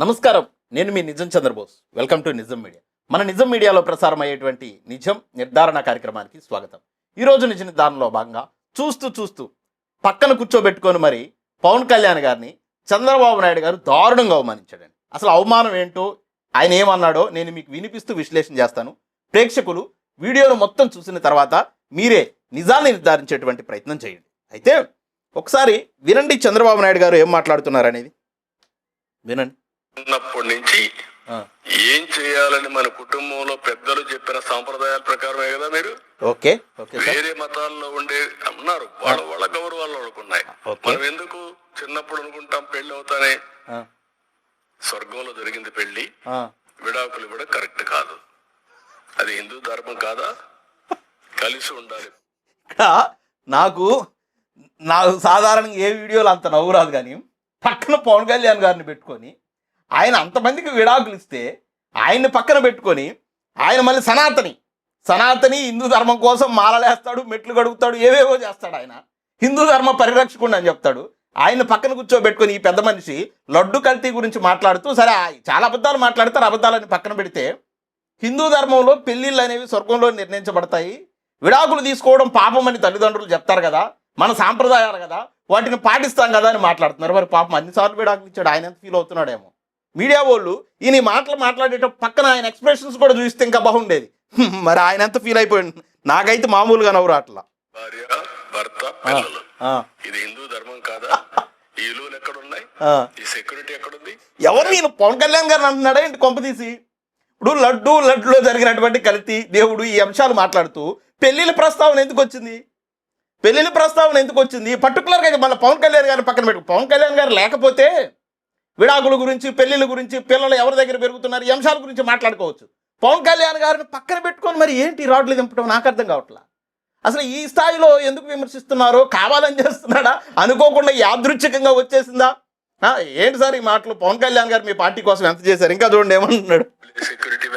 నమస్కారం. నేను మీ Nijam Chandrabose. Welcome to Nijam media. మన నిజం మీడియాలో ప్రసారం అయ్యేటువంటి నిజం నిర్ధారణ కార్యక్రమానికి స్వాగతం. ఈ రోజు నిజ నిర్ధారణలో భాగంగా చూస్తూ చూస్తూ పక్కన కూర్చోబెట్టుకొని మరి పవన్ కళ్యాణ్ గారిని చంద్రబాబు నాయుడు గారు దారుణంగా అవమానించాడండి. అసలు అవమానం ఏంటో ఆయన ఏమన్నాడో నేను మీకు వినిపిస్తూ విశ్లేషణ చేస్తాను. ప్రేక్షకులు వీడియోను మొత్తం చూసిన తర్వాత మీరే నిజాన్ని నిర్ధారించేటువంటి ప్రయత్నం చేయండి. అయితే ఒకసారి వినండి చంద్రబాబు నాయుడు గారు ఏం మాట్లాడుతున్నారు అనేది. వినండి. ఉన్నప్పటి నుంచి ఏం చేయాలని మన కుటుంబంలో పెద్దలు చెప్పిన సాంప్రదాయాల ప్రకారమే కదా మీరు? ఓకే. వేరే మతాల్లో ఉండే ఉన్నారు వాళ్ళ వాళ్ళ గౌరవాలు వాళ్ళకు ఉన్నాయి ఓకే. మనం ఎందుకు చిన్నప్పుడు అనుకుంటాం పెళ్ళి అవుతానే? స్వర్గంలో జరిగింది పెళ్ళి విడాకులు కూడా కరెక్ట్ కాదు. అది హిందూ ధర్మం కాదా? కలిసి ఉండాలి. నాకు నాకు సాధారణంగా ఏ వీడియోలు అంత నవ్వు రాదు కానీ పక్కన పవన్ కళ్యాణ్ గారిని పెట్టుకొని ఆయన అంతమందికి విడాకులు ఇస్తే ఆయన్ని పక్కన పెట్టుకొని ఆయన మళ్ళీ సనాతని. సనాతని హిందూ ధర్మం కోసం మాలలేస్తాడు మెట్లు గడుగుతాడు ఏవేవో చేస్తాడు ఆయన. హిందూ ధర్మ పరిరక్షకుడు అని చెప్తాడు. ఆయన పక్కన కూర్చోబెట్టుకొని ఈ పెద్ద మనిషి లడ్డు కల్తీ గురించి మాట్లాడుతూ సరే చాలా అబద్ధాలు మాట్లాడతారు అబద్ధాలని పక్కన పెడితే హిందూ ధర్మంలో పెళ్ళిళ్ళు అనేవి స్వర్గంలో నిర్ణయించబడతాయి. విడాకులు తీసుకోవడం పాపం అని తల్లిదండ్రులు చెప్తారు కదా మన సాంప్రదాయాలు కదా వాటిని పాటిస్తాం కదా అని మాట్లాడుతున్నారు. మరి పాపం అన్నిసార్లు విడాకులు ఇచ్చాడు. ఆయన ఎంత ఫీల్ అవుతున్నాడేమో. మీడియా వాళ్ళు ఈయన ఈ మాటలు మాట్లాడేటప్పుడు పక్కన ఆయన ఎక్స్ప్రెషన్స్ కూడా చూస్తే ఇంకా బాగుండేది. మరి ఆయన ఎంత ఫీల్ అయిపోయింది నాకైతే మామూలుగా నవ్వు అట్లా ఇది హిందూ ధర్మం కాదా? ఈ విలువలు ఎక్కడున్నాయి? ఆ. ఈ సెక్యూరిటీ ఎక్కడుంది? ఎవరు నేను? పవన్ కళ్యాణ్ గారు అంటున్నాడా ఏంటి కొంపతీసి ఇప్పుడు లడ్డు లడ్డులో జరిగినటువంటి కల్తీ దేవుడు ఈ అంశాలు మాట్లాడుతూ పెళ్ళిళ్ళ ప్రస్తావన ఎందుకు వచ్చింది? పెళ్ళిళ్ళ ప్రస్తావన ఎందుకు వచ్చింది? పర్టికులర్గా అయితే మళ్ళీ పవన్ కళ్యాణ్ గారిని పక్కన పెట్టు. పవన్ కళ్యాణ్ గారు లేకపోతే విడాకుల గురించి పెళ్ళిళ్ళ గురించి పిల్లలు ఎవరి దగ్గర పెరుగుతున్నారు ఈ అంశాల గురించి మాట్లాడుకోవచ్చు. పవన్ కళ్యాణ్ గారిని పక్కన పెట్టుకొని మరి ఏంటి రాడ్లు దింపడం? నాకు అర్థం కావట్లా. అసలు ఈ స్థాయిలో ఎందుకు విమర్శిస్తున్నారో? కావాలని చేస్తున్నాడా? అనుకోకుండా యాదృచ్ఛికంగా వచ్చేసిందా? ఏంటి సార్ ఈ మాటలు? పవన్ కళ్యాణ్ గారు మీ పార్టీ కోసం ఎంత చేశారు? ఇంకా చూడండి ఏమంటున్నాడు security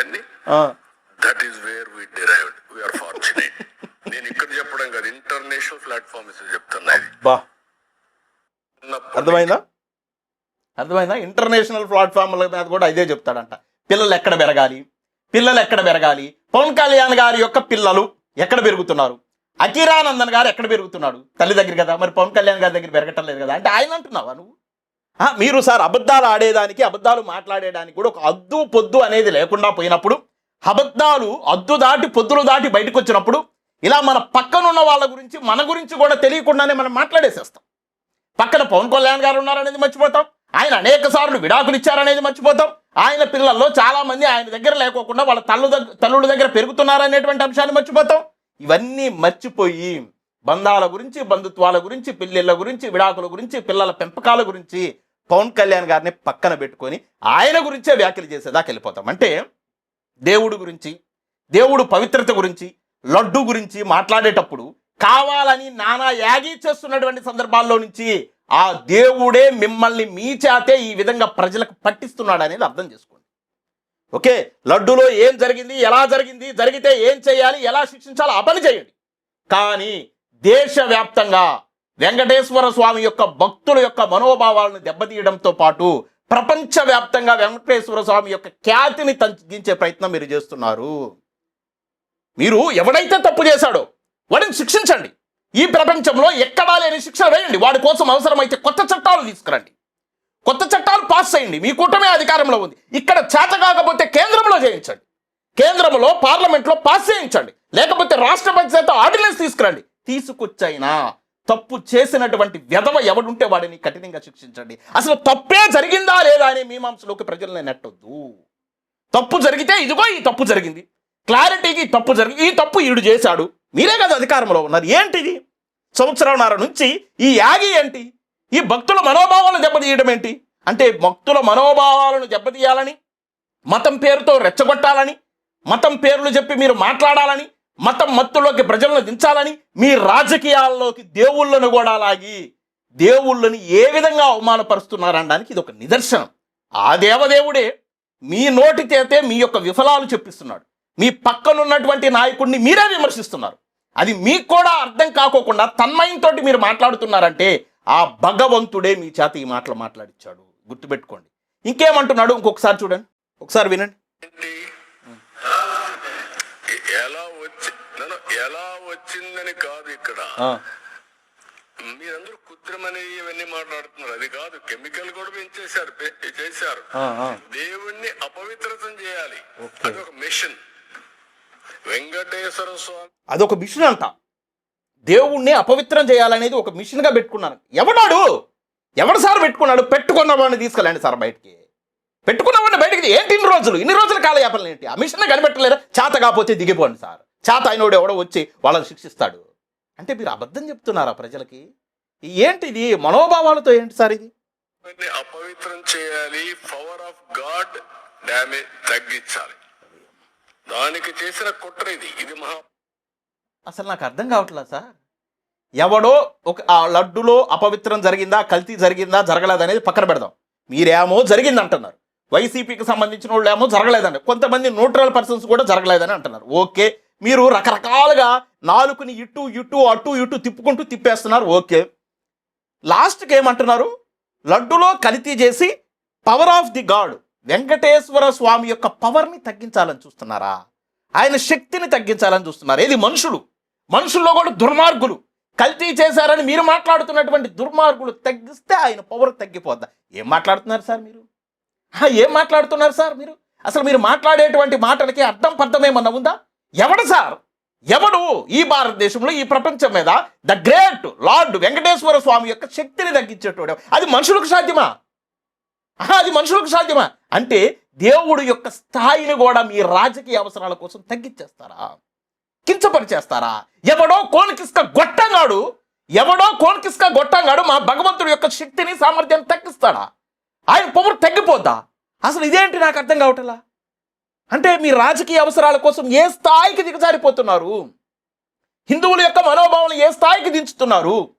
that is where we derived we are fortunate నేను ఇక్కడ చెప్పడం కాదు. ఇంటర్నేషనల్ చెప్తున్నా అర్థమైందా? అర్థమైందా? ఇంటర్నేషనల్ ప్లాట్ఫామ్ల మీద కూడా ఇదే చెప్తాడంట. పిల్లలు ఎక్కడ పెరగాలి? పిల్లలు ఎక్కడ పెరగాలి? పవన్ కళ్యాణ్ గారి యొక్క పిల్లలు ఎక్కడ పెరుగుతున్నారు? అకిరానందన్ గారు ఎక్కడ పెరుగుతున్నాడు? తల్లి దగ్గర కదా? మరి పవన్ కళ్యాణ్ గారి దగ్గర పెరగటం లేదు కదా? అంటే ఆయన అంటున్నావా నువ్వు? ఆ, మీరు సార్ అబద్ధాలు ఆడేదానికి అబద్ధాలు మాట్లాడేదానికి కూడా ఒక అద్దు పొద్దు అనేది లేకుండా పోయినప్పుడు అబద్ధాలు అద్దు దాటి పొద్దులు దాటి బయటకు వచ్చినప్పుడు ఇలా మన పక్కనున్న వాళ్ళ గురించి మన గురించి కూడా తెలియకుండానే మనం మాట్లాడేసేస్తాం. పక్కన పవన్ కళ్యాణ్ గారు ఉన్నారనేది మర్చిపోతాం. ఆయన అనేక సార్లు విడాకులు ఇచ్చారనేది మర్చిపోతాం. ఆయన పిల్లల్లో చాలా మంది ఆయన దగ్గర లేకోకుండా వాళ్ళ తల్లు దగ్గర తల్లుల దగ్గర పెరుగుతున్నారనేటువంటి అంశాన్ని మర్చిపోతాం. ఇవన్నీ మర్చిపోయి బంధాల గురించి బంధుత్వాల గురించి పెళ్ళిళ్ళ గురించి విడాకుల గురించి పిల్లల పెంపకాల గురించి పవన్ కళ్యాణ్ గారిని పక్కన పెట్టుకొని ఆయన గురించే వ్యాఖ్యలు చేసేదాకా వెళ్ళిపోతాం. అంటే దేవుడు గురించి దేవుడు పవిత్రత గురించి లడ్డు గురించి మాట్లాడేటప్పుడు కావాలని నానా యాగి చేస్తున్నటువంటి సందర్భాల్లో నుంచి ఆ దేవుడే మిమ్మల్ని మీ చేతే ఈ విధంగా ప్రజలకు పట్టిస్తున్నాడు అనేది అర్థం చేసుకోండి. ఓకే? లడ్డులో ఏం జరిగింది? ఎలా జరిగింది? జరిగితే ఏం చేయాలి? ఎలా శిక్షించాలో? ఆ పని చేయండి. కానీ దేశవ్యాప్తంగా వెంకటేశ్వర స్వామి యొక్క భక్తుల యొక్క మనోభావాలను దెబ్బతీయడంతో పాటు ప్రపంచవ్యాప్తంగా వెంకటేశ్వర స్వామి యొక్క ఖ్యాతిని తగ్గించే ప్రయత్నం మీరు చేస్తున్నారు. మీరు ఎవడైతే తప్పు చేశాడో వాడిని శిక్షించండి. ఈ ప్రపంచంలో ఎక్కడా లేని శిక్ష వేయండి. వాడి కోసం అవసరమైతే కొత్త చట్టాలు తీసుకురండి. కొత్త చట్టాలు పాస్ చేయండి మీ కూటమే అధికారంలో ఉంది. ఇక్కడ చేత కాకపోతే కేంద్రంలో చేయించండి. కేంద్రంలో పార్లమెంట్లో పాస్ చేయించండి. లేకపోతే రాష్ట్రపతి చేత ఆర్డినెన్స్ తీసుకురండి. తీసుకొచ్చైనా తప్పు చేసినటువంటి వ్యధవ ఎవడుంటే వాడిని కఠినంగా శిక్షించండి. అసలు తప్పే జరిగిందా లేదా అనే మీమాంసలోకి ప్రజల్ని నెట్టొద్దు. తప్పు జరిగితే ఇదిగో ఈ తప్పు జరిగింది. క్లారిటీకి తప్పు జరిగి ఈ తప్పు ఈడు చేశాడు. మీరే కదా అధికారంలో ఉన్నారు. ఏంటిది? సంవత్సరంన్నర నుంచి ఈ యాగి ఏంటి? ఈ భక్తుల మనోభావాలను దెబ్బతీయడం ఏంటి? అంటే భక్తుల మనోభావాలను దెబ్బతీయాలని మతం పేరుతో రెచ్చగొట్టాలని మతం పేర్లు చెప్పి మీరు మాట్లాడాలని మతం మత్తులోకి ప్రజలను దించాలని మీ రాజకీయాల్లోకి దేవుళ్ళను కూడా లాగి దేవుళ్ళని ఏ విధంగా అవమానపరుస్తున్నారనడానికి ఇది ఒక నిదర్శనం. ఆ దేవదేవుడే మీ నోటి చేతే మీ యొక్క విఫలాలు చెప్పిస్తున్నాడు. మీ పక్కనున్నటువంటి నాయకుడిని మీరే విమర్శిస్తున్నారు. అది మీకు కూడా అర్థం కాకోకుండా తన్మయంతో మీరు మాట్లాడుతున్నారంటే ఆ భగవంతుడే మీ చేత ఈ మాటలు మాట్లాడిచ్చాడు. గుర్తుపెట్టుకోండి. ఇంకేమంటున్నాడు? ఇంకొకసారి చూడండి. ఒకసారి వినండి. ఎలా వచ్చి ఎలా వచ్చిందని కాదు ఇక్కడ. మీరందరూ కృత్రిమని ఇవన్నీ మాట్లాడుతున్నారు. అది కాదు కెమికల్ కూడా పెంచేశారు చేశారు. దేవుణ్ణి అపవిత్రతం చేయాలి. అది ఒక మిషన్. వెంకటేశ్వర స్వామి. అదొక మిషన్ అంట. దేవుణ్ణి అపవిత్రం చేయాలనేది ఒక మిషన్గా పెట్టుకున్నాను ఎవడాడు? ఎవడు సార్ పెట్టుకున్నాడు? పెట్టుకున్న వాడిని తీసుకెళ్ళండి సార్ బయటికి. పెట్టుకున్న వాడిని బయటికి ఏంటి ఇన్ని రోజులు? ఇన్ని రోజులు కాలయాపనలు ఏంటి? ఆ మిషన్ కనిపెట్టలేరా? చేత కాకపోతే దిగిపోండి సార్. చేత అయినోడు ఎవడో వచ్చి వాళ్ళని శిక్షిస్తాడు. అంటే మీరు అబద్ధం చెప్తున్నారా ప్రజలకి? ఏంటిది? మనోభావాలతో ఏంటి సార్ ఇది? అపవిత్రం చేయాలి పవర్ ఆఫ్ గాడ్ డ్యామేజ్ తగ్గించాలి. దానికి చేసిన కుట్ర ఇది. ఇది మహా అసలు నాకు అర్థం కావట్లేదు సార్? ఎవడో ఒక ఆ లడ్డులో అపవిత్రం జరిగిందా కల్తీ జరిగిందా జరగలేదు అనేది పక్కన పెడదాం. మీరేమో జరిగింది అంటున్నారు వైసీపీకి సంబంధించిన వాళ్ళు ఏమో జరగలేదండి కొంతమంది న్యూట్రల్ పర్సన్స్ కూడా జరగలేదని అంటున్నారు. ఓకే మీరు రకరకాలుగా నాలుగుని ఇటు ఇటు అటు ఇటు తిప్పుకుంటూ తిప్పేస్తున్నారు. ఓకే. లాస్ట్కి ఏమంటున్నారు? లడ్డులో కల్తీ చేసి power of the god Venkateswara Swami యొక్క పవర్ని తగ్గించాలని చూస్తున్నారా? ఆయన శక్తిని తగ్గించాలని చూస్తున్నారు. ఏది? మనుషులు. మనుషుల్లో కూడా దుర్మార్గులు. కల్తీ చేశారని మీరు మాట్లాడుతున్నటువంటి దుర్మార్గులు తగ్గిస్తే ఆయన పవర్ తగ్గిపోద్దా? ఏం మాట్లాడుతున్నారు సార్ మీరు? ఏం మాట్లాడుతున్నారు సార్ మీరు? అసలు మీరు మాట్లాడేటువంటి మాటలకి అర్థం పర్థమేమన్నా ఉందా? ఎవడు సార్? ఎవడు ఈ భారతదేశంలో ఈ ప్రపంచం మీద the great lord Venkateswara Swami యొక్క శక్తిని తగ్గించేటోడు? అది మనుషులకు సాధ్యమా? అది మనుషులకు సాధ్యమా? అంటే దేవుడు యొక్క స్థాయిని కూడా మీ రాజకీయ అవసరాల కోసం తగ్గించేస్తారా? కించపరిచేస్తారా? ఎవడో కోనికిస్క గొట్టంగాడు ఎవడో కోనికిస్క గొట్టంగాడు మా భగవంతుడి యొక్క శక్తిని సామర్థ్యాన్ని తగ్గిస్తాడా? ఆయన పవర్ తగ్గిపోద్దా? అసలు ఇదేంటి నాకు అర్థం కావటలా? అంటే మీ రాజకీయ అవసరాల కోసం ఏ స్థాయికి దిగజారిపోతున్నారు? హిందువుల యొక్క మనోభావాలు ఏ స్థాయికి దించుతున్నారు?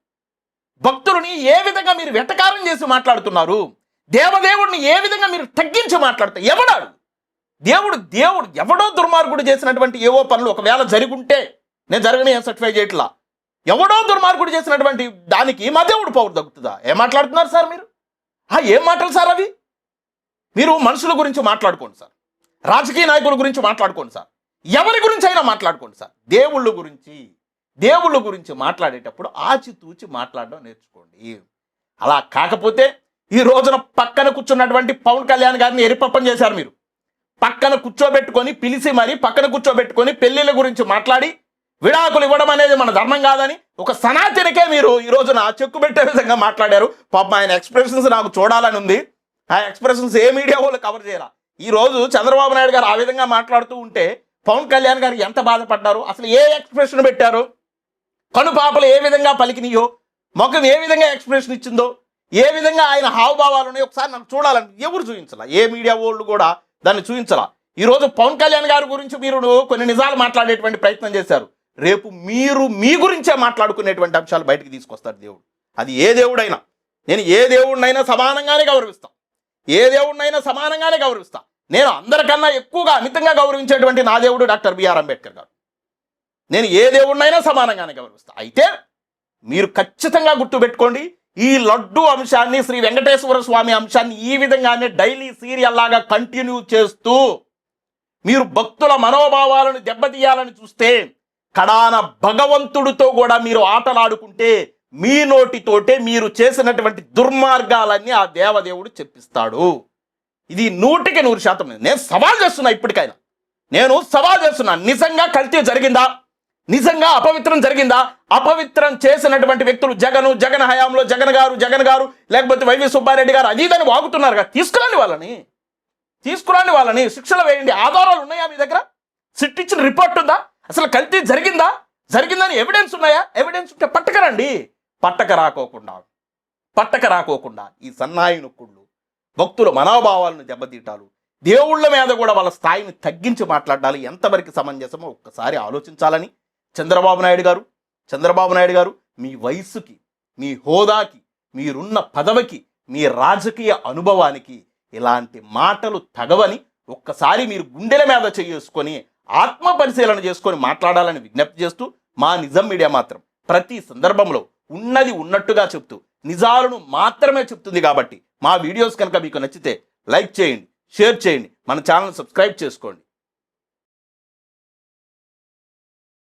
భక్తులని ఏ విధంగా మీరు వెటకారం చేసి మాట్లాడుతున్నారు? దేవదేవుడిని ఏ విధంగా మీరు తగ్గించి మాట్లాడతారు? ఎవడాడు? దేవుడు దేవుడు ఎవడో దుర్మార్గుడు చేసినటువంటి ఏవో పనులు ఒకవేళ జరుగుంటే నేను జరగని ఏం సర్టిఫై చేయట్లా? ఎవడో దుర్మార్గుడు చేసినటువంటి దానికి మా దేవుడు పౌరు తగ్గుతుందా ఏం మాట్లాడుతున్నారు సార్ మీరు? ఆ, ఏం మాటలు సార్ అవి? మీరు మనుషుల గురించి మాట్లాడుకోండి సార్. రాజకీయ నాయకుల గురించి మాట్లాడుకోండి సార్. ఎవరి గురించి అయినా మాట్లాడుకోండి సార్. దేవుళ్ళ గురించి దేవుళ్ళ గురించి మాట్లాడేటప్పుడు ఆచితూచి మాట్లాడడం నేర్చుకోండి. అలా కాకపోతే ఈ రోజున పక్కన కూర్చున్నటువంటి పవన్ కళ్యాణ్ గారిని ఎరిపప్పం చేశారు మీరు. పక్కన కూర్చోబెట్టుకొని పిలిచి మరి పక్కన కూర్చోబెట్టుకొని పెళ్ళిళ్ళ గురించి మాట్లాడి విడాకులు ఇవ్వడం అనేది మన ధర్మం కాదని ఒక సనాతనికే మీరు ఈ రోజున చెక్కు పెట్టే విధంగా మాట్లాడారు. పాపం ఆయన ఎక్స్ప్రెషన్స్ నాకు చూడాలని ఉంది. ఆ ఎక్స్ప్రెషన్స్ ఏ మీడియా వాళ్ళు కవర్ చేయరా? ఈ రోజు చంద్రబాబు నాయుడు గారు ఆ విధంగా మాట్లాడుతూ ఉంటే పవన్ కళ్యాణ్ గారు ఎంత బాధపడ్డారు? అసలు ఏ ఎక్స్ప్రెషన్ పెట్టారు? కనుపాపలు ఏ విధంగా పలికినాయో? ముఖం ఏ విధంగా ఎక్స్ప్రెషన్ ఇచ్చిందో? ఏ విధంగా ఆయన హావభావాలు ఉన్నాయి ఒకసారి నాకు చూడాలని ఎవరు చూపించాల? ఏ మీడియా వాళ్ళు కూడా దాన్ని చూపించాల? ఈరోజు పవన్ కళ్యాణ్ గారి గురించి మీరు కొన్ని నిజాలు మాట్లాడేటువంటి ప్రయత్నం చేశారు. రేపు మీరు మీ గురించే మాట్లాడుకునేటువంటి అంశాలు బయటకు తీసుకొస్తారు దేవుడు. అది ఏ దేవుడైనా. నేను ఏ దేవుడినైనా సమానంగానే గౌరవిస్తాను ఏ దేవుడినైనా సమానంగానే గౌరవిస్తా. నేను అందరికన్నా ఎక్కువగా అమితంగా గౌరవించేటువంటి నా దేవుడు డాక్టర్ బిఆర్ అంబేద్కర్ గారు. నేను ఏ దేవుడినైనా సమానంగానే గౌరవిస్తా. అయితే మీరు ఖచ్చితంగా గుర్తుపెట్టుకోండి ఈ లడ్డు అంశాన్ని శ్రీ వెంకటేశ్వర స్వామి అంశాన్ని ఈ విధంగానే డైలీ సీరియల్ లాగా కంటిన్యూ చేస్తూ మీరు భక్తుల మనోభావాలను దెబ్బతీయాలని చూస్తే కడాన భగవంతుడితో కూడా మీరు ఆటలాడుకుంటే మీ నోటితోటే మీరు చేసినటువంటి దుర్మార్గాలన్నీ ఆ దేవదేవుడు చెప్పిస్తాడు. ఇది నూటికి నూరు శాతం. నేను సవాల్ చేస్తున్నా ఇప్పటికైనా. నేను సవాల్ చేస్తున్నా. నిజంగా కల్తీ జరిగిందా? నిజంగా అపవిత్రం జరిగిందా? అపవిత్రం చేసినటువంటి వ్యక్తులు జగను జగన్ హయాంలో జగన్ గారు జగన్ గారు లేకపోతే వైవి సుబ్బారెడ్డి గారు అదీదని ఇదని వాగుతున్నారు కదా. తీసుకురండి వాళ్ళని. తీసుకురండి వాళ్ళని. శిక్షలు వేయండి. ఆధారాలు ఉన్నాయా మీ దగ్గర? సిట్ ఇచ్చిన రిపోర్ట్ ఉందా? అసలు కల్తీ జరిగిందా? జరిగిందని ఎవిడెన్స్ ఉన్నాయా? ఎవిడెన్స్ ఉంటే పట్టకరండి. పట్టక రాకోకుండా. పట్టక రాకోకుండా. ఈ సన్నాయి నొక్కుళ్ళు భక్తుల మనోభావాలను దెబ్బతీటాలు దేవుళ్ళ మీద కూడా వాళ్ళ స్థాయిని తగ్గించి మాట్లాడాలి. ఎంతవరకు సమంజసమో ఒక్కసారి ఆలోచించాలని చంద్రబాబు నాయుడు గారు చంద్రబాబు నాయుడు గారు మీ వయస్సుకి మీ హోదాకి మీరున్న పదవికి మీ రాజకీయ అనుభవానికి ఇలాంటి మాటలు తగవని ఒక్కసారి మీరు గుండెల మీద చేసుకొని ఆత్మ పరిశీలన చేసుకొని మాట్లాడాలని విజ్ఞప్తి చేస్తూ మా నిజం మీడియా మాత్రం ప్రతి సందర్భంలో ఉన్నది ఉన్నట్టుగా చెప్తూ నిజాలను మాత్రమే చెప్తుంది కాబట్టి మా వీడియోస్ కనుక మీకు నచ్చితే లైక్ చేయండి షేర్ చేయండి మన ఛానల్ సబ్స్క్రైబ్ చేసుకోండి.